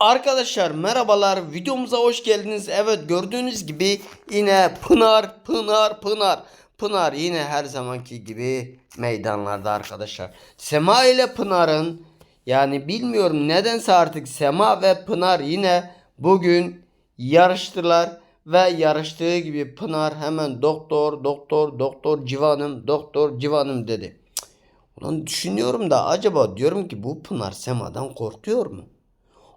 Arkadaşlar merhabalar videomuza hoş geldiniz. Evet gördüğünüz gibi yine Pınar Pınar Pınar. Pınar yine her zamanki gibi meydanlarda arkadaşlar. Sema ile Pınar'ın yani bilmiyorum nedense artık Sema ve Pınar yine bugün yarıştılar ve yarıştığı gibi Pınar hemen doktor doktor doktor civanım doktor civanım dedi. Ulan düşünüyorum da acaba diyorum ki bu Pınar Sema'dan korkuyor mu?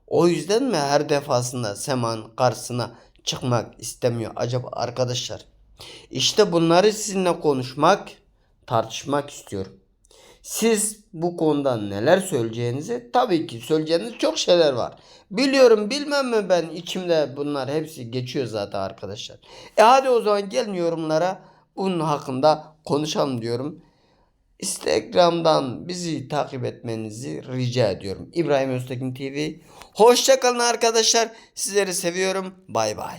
O yüzden mi her defasında Sema'nın karşısına çıkmak istemiyor acaba arkadaşlar? İşte bunları sizinle konuşmak, tartışmak istiyorum. Siz bu konuda neler söyleyeceğinizi tabii ki söyleyeceğiniz çok şeyler var. Biliyorum bilmem mi ben içimde bunlar hepsi geçiyor zaten arkadaşlar. E hadi o zaman gelin yorumlara bunun hakkında konuşalım diyorum. Instagram'dan bizi takip etmenizi rica ediyorum. İbrahim Öztekin TV. Hoşçakalın arkadaşlar. Sizleri seviyorum. Bay bay.